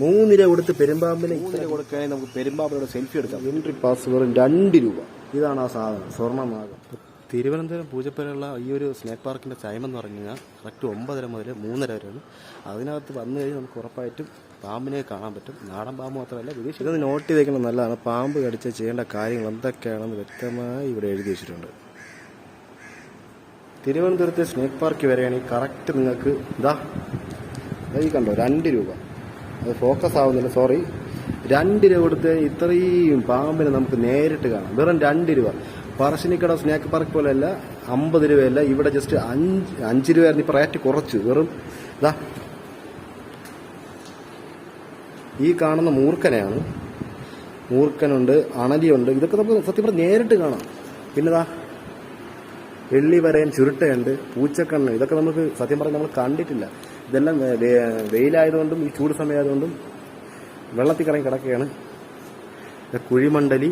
മൂന്നിര കൊടുത്ത് പെരുമ്പാമ്പിനെ ഇത്തിര കൊടുക്കുകയാണെങ്കിൽ നമുക്ക് പെരുമ്പാമ്പിനോട് സെൽഫി എടുക്കാം. എൻട്രി പാസ് വെറും രണ്ട് രൂപ. ഇതാണ് ആ സാധനം. സ്വർണമാകും. തിരുവനന്തപുരം പൂജപ്പുരയുള്ള ഈ ഒരു സ്നേക്ക് പാർക്കിന്റെ ടൈം എന്ന് പറഞ്ഞു കഴിഞ്ഞാൽ കറക്റ്റ് ഒമ്പതര മുതൽ മൂന്നര വരെയാണ് അതിനകത്ത് വന്നു കഴിഞ്ഞാൽ നമുക്ക് ഉറപ്പായിട്ടും പാമ്പിനെ കാണാൻ പറ്റും. നാടൻ പാമ്പ് മാത്രമല്ല വിദേശ ഇതൊന്ന് നോട്ട് ചെയ്തേക്കുന്നത് നല്ലതാണ്. പാമ്പ് കടിച്ച് ചെയ്യേണ്ട കാര്യങ്ങൾ എന്തൊക്കെയാണെന്ന് വ്യക്തമായി ഇവിടെ എഴുതി വെച്ചിട്ടുണ്ട്. തിരുവനന്തപുരത്തെ സ്നേക്ക് പാർക്ക് വരെയാണെങ്കിൽ കറക്റ്റ് നിങ്ങൾക്ക് ഇതാ ഈ കണ്ടോ രണ്ട് രൂപ. അത് ഫോക്കസ് ആവുന്നില്ല സോറി രണ്ട് രൂപ കൊടുത്ത് ഇത്രയും പാമ്പിനെ നമുക്ക് നേരിട്ട് കാണാം. വെറും രണ്ട് രൂപ പറശ്ശിനിക്കട സ്നാക്ക് പാർക്ക് പോലെയല്ല അമ്പത് രൂപയല്ല ഇവിടെ ജസ്റ്റ് അഞ്ച് അഞ്ച് രൂപയായിരുന്നു ഇപ്പം റേറ്റ് കുറച്ചു. വെറും ഇതാ ഈ കാണുന്ന മൂർഖനെയാണ്. മൂർഖനുണ്ട് അണലിയുണ്ട്. ഇതൊക്കെ നമുക്ക് സത്യം പറഞ്ഞാൽ നേരിട്ട് കാണാം. പിന്നെതാ വെള്ളി വരയൻ ചുരുട്ടയുണ്ട് പൂച്ചക്കണ്ണ് ഇതൊക്കെ നമുക്ക് സത്യം പറഞ്ഞാൽ നമ്മൾ കണ്ടിട്ടില്ല. ഇതെല്ലാം വെയിലായതുകൊണ്ടും ഈ ചൂട് സമയമായതുകൊണ്ടും വെള്ളത്തിൽ കറങ്ങി കിടക്കുകയാണ് കുഴിമണ്ടലി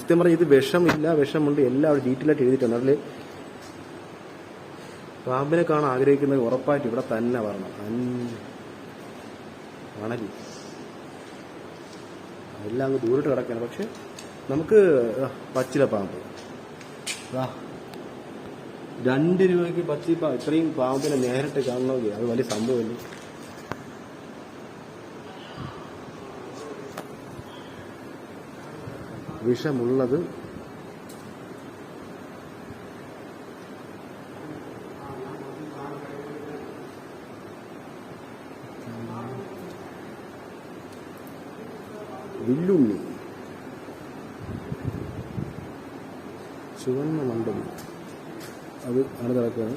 സത്യം പറഞ്ഞാൽ ഇത് വിഷമില്ല വിഷമുണ്ട്. എല്ലാം അവിടെ ഡീറ്റെയിൽ ആയിട്ട് എഴുതിയിട്ടുണ്ട്. അതിൽ പാമ്പിനെ കാണാൻ ആഗ്രഹിക്കുന്നത് ഉറപ്പായിട്ട് ഇവിടെ തന്നെ വരണം. അണലി എല്ലാം അങ്ങ് ദൂരിട്ട് കിടക്കുകയാണ്. പക്ഷെ നമുക്ക് പച്ചില പാമ്പ്. രണ്ട് രൂപയ്ക്ക് പച്ചി ഇത്രയും പാമ്പിനെ നേരിട്ട് കാണണമെങ്കിൽ അത് വലിയ സംഭവമല്ലേ? വിഷമുള്ളത് വില്ലുണ്ണി. ചുവന്ന മണ്ഡപം അത് ആണ് നടക്കുകയാണ്.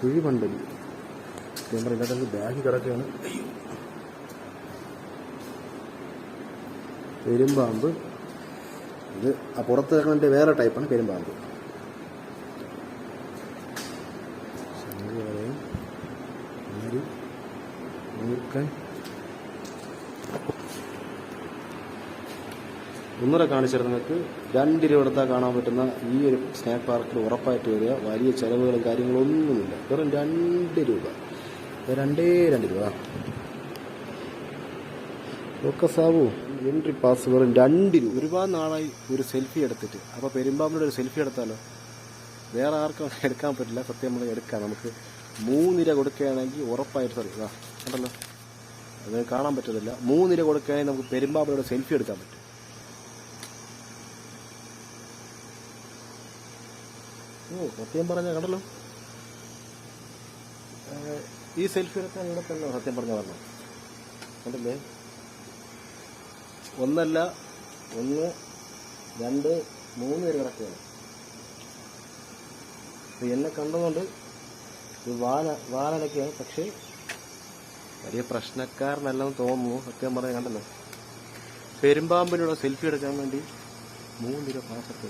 കുഴിമണ്ഡലി ക്യാമറ ഇല്ലാത്ത ബാഗ് കിടക്കുകയാണ്. പെരുമ്പാമ്പ്. ഇത് ആ പുറത്ത് കിടക്കുന്നതിന്റെ വേറെ ടൈപ്പാണ് പെരുമ്പാമ്പ്. ശംഖ് വലയം, ആരി, ഒന്നുകൂടെ കാണിച്ചാൽ നിങ്ങൾക്ക് രണ്ട് രൂപ എടുത്താൽ കാണാൻ പറ്റുന്ന ഈ ഒരു സ്നാക്ക് പാർക്കിൽ ഉറപ്പായിട്ട് വരിക. വലിയ ചെലവുകളും കാര്യങ്ങളും ഒന്നുമില്ല വെറും രണ്ട് രൂപ. രണ്ടേ രണ്ട് രൂപ. ഒക്കെ സാബു എൻട്രി പാസ് വെറും രണ്ട് രൂപ. ഒരുപാട് നാളായി ഒരു സെൽഫി എടുത്തിട്ട്. അപ്പോൾ പെരുമ്പാമ്പിനോട് ഒരു സെൽഫി എടുത്താലോ? വേറെ ആർക്കും എടുക്കാൻ പറ്റില്ല. സത്യം നമ്മൾ എടുക്കാം നമുക്ക്. മൂന്നിര കൊടുക്കുകയാണെങ്കിൽ ഉറപ്പായിട്ട് സറി കണ്ടല്ലോ? അത് കാണാൻ പറ്റത്തില്ല. മൂന്നിര കൊടുക്കുകയാണെങ്കിൽ നമുക്ക് പെരുമ്പാമ്പിനോട് സെൽഫി എടുക്കാൻ പറ്റും. ഓ സത്യം പറഞ്ഞ കണ്ടല്ലോ. ഈ സെൽഫി എടുക്കാൻ ഇവിടെ തന്നെ സത്യം പറഞ്ഞ പറഞ്ഞു കണ്ടില്ലേ? ഒന്നല്ല ഒന്ന് രണ്ട് മൂന്ന് പേര് കിടക്കുകയാണ്. അപ്പം എന്നെ കണ്ടതുകൊണ്ട് ഇത് വാല പക്ഷേ വലിയ പ്രശ്നക്കാരനല്ലെന്ന് തോന്നുന്നു. സത്യം പറഞ്ഞ കണ്ടല്ലോ. പെരുമ്പാമ്പിലൂടെ സെൽഫി എടുക്കാൻ വേണ്ടി മൂന്ന് രൂപ പാസ് എടുത്തു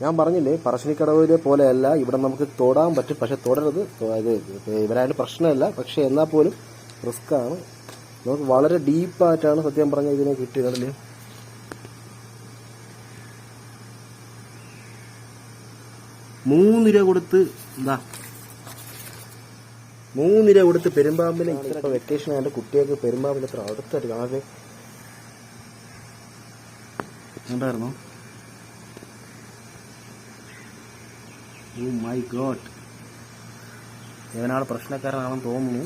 ഞാൻ പറഞ്ഞില്ലേ പറശ്ശിനിക്കടവിലെ പോലെയല്ല ഇവിടെ നമുക്ക് തൊടാൻ പറ്റും പക്ഷെ തൊടരുത്. തൊ- ഇത് ഇവരായാലും പ്രശ്നമല്ല പക്ഷെ എന്നാൽ പോലും റിസ്ക് ആണ്. നമുക്ക് വളരെ ഡീപ്പായിട്ടാണ് സത്യം പറഞ്ഞ ഇതിനെ കിട്ടിയത് അല്ലേ? മൂന്നിര കൊടുത്ത് എന്താ? മൂന്നിര കൊടുത്ത് പെരുമ്പാമ്പിനെ വെക്കേഷൻ ആയിട്ട് കുട്ടികൾക്ക് പെരുമ്പാമ്പിനെ അത്ര അടുത്തായിട്ട് കാണാതെ ഉണ്ടായിരുന്നോ ഓ മൈ ഗോഡ് ഇവനാണ് പ്രശ്നക്കാരനാണെന്ന് തോന്നുന്നു.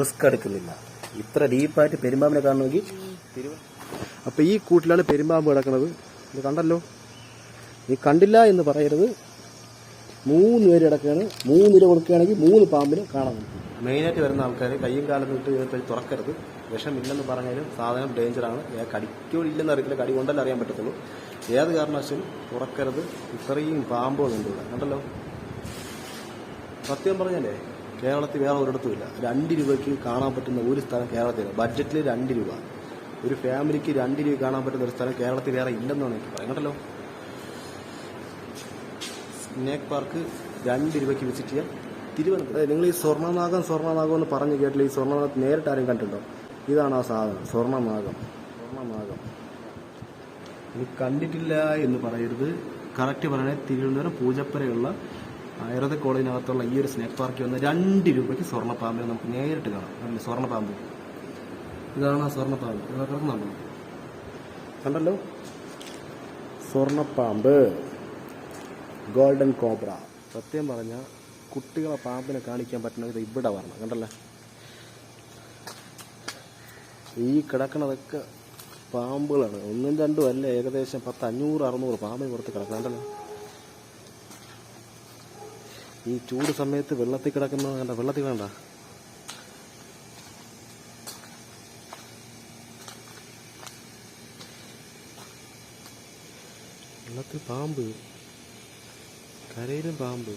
റിസ്ക് എടുക്കുന്നില്ല. ഇത്ര ഡീപ്പായിട്ട് പെരുമ്പാമ്പിനെ കാണണമെങ്കിൽ അപ്പൊ ഈ കൂട്ടിലാണ് പെരുമ്പാമ്പ് കിടക്കുന്നത് ഇത് കണ്ടല്ലോ? നീ കണ്ടില്ല എന്ന് പറയരുത്. മൂന്ന് പേര് കിടക്കുകയാണ്. മൂന്ന് ഇര കൊടുക്കുകയാണെങ്കിൽ മൂന്ന് പാമ്പിനെ കാണാൻ പറ്റും. മെയിനായിട്ട് വരുന്ന ആൾക്കാർ കയ്യും കാലം ഇട്ട് ഇതിനകത്ത് തുറക്കരുത്. വിഷമില്ലെന്ന് പറഞ്ഞാലും സാധനം ഡേഞ്ചറാണ് കടിക്കോ ഇല്ലെന്ന് അറിയില്ല കടി കൊണ്ടല്ലേ അറിയാൻ പറ്റത്തുള്ളൂ. ഏത് കാരണവശാലും തുറക്കരുത്. ഇത്രയും പാമ്പുകളുണ്ട് ഇവിടെ. കണ്ടല്ലോ? സത്യം പറഞ്ഞല്ലേ കേരളത്തിൽ വേറെ ഒരിടത്തുമില്ല രണ്ട് രൂപയ്ക്ക് കാണാൻ പറ്റുന്ന ഒരു സ്ഥലം കേരളത്തിൽ ബഡ്ജറ്റിൽ രണ്ട് രൂപ. ഒരു ഫാമിലിക്ക് രണ്ട് രൂപ കാണാൻ പറ്റുന്ന ഒരു സ്ഥലം കേരളത്തിൽ വേറെ ഇല്ലെന്നാണ് എനിക്ക് പറയാം കണ്ടല്ലോ? സ്നേക്ക് പാർക്ക് രണ്ട് രൂപയ്ക്ക് വിസിറ്റ് ചെയ്യാം. തിരുവനന്തപുരം നിങ്ങൾ ഈ സ്വർണനാഗം സ്വർണനാഗം എന്ന് പറഞ്ഞു കേട്ടില്ല ഈ സ്വർണനാഗം നേരിട്ട് ആരും കണ്ടിട്ടുണ്ടോ? ഇതാണ് ആ സാധനം സ്വർണനാഗം സ്വർണനാഗം. ഇത് കണ്ടിട്ടില്ല എന്ന് പറയരുത്. കറക്റ്റ് പറയണേ തിരുവനന്തപുരം പൂജപ്പുരയുള്ള ആയുർവേദ കോളേജിനകത്തുള്ള ഈ ഒരു സ്നേക് പാർക്കിൽ വന്ന രണ്ട് രൂപയ്ക്ക് സ്വർണപ്പാമ്പിനെ നമുക്ക് നേരിട്ട് കാണാം. അല്ലേ സ്വർണപ്പാമ്പ്. ഇതാണ് ആ സ്വർണപ്പാമ്പ്. കിടക്കുന്നുണ്ടോ? കണ്ടല്ലോ? സ്വർണപ്പാമ്പ്. Golden cobra. സത്യം പറഞ്ഞാൽ കുട്ടികളെ പാമ്പിനെ കാണിക്കാൻ പറ്റണമെങ്കിൽ ഇത് ഇവിടെ വരണം കണ്ടല്ലേ? ഈ കിടക്കണതൊക്കെ പാമ്പുകളാണ്. ഒന്നും രണ്ടും അല്ല ഏകദേശം പത്ത് അഞ്ഞൂറ് അറുന്നൂറ് പാമ്പിന് പുറത്ത് കിടക്കണം കണ്ടല്ലോ? ഈ ചൂട് സമയത്ത് വെള്ളത്തിൽ കിടക്കുന്നത് കണ്ട വെള്ളത്തിൽ കണ്ട വെള്ളത്തിൽ പാമ്പ് കരയിലും പാമ്പ്.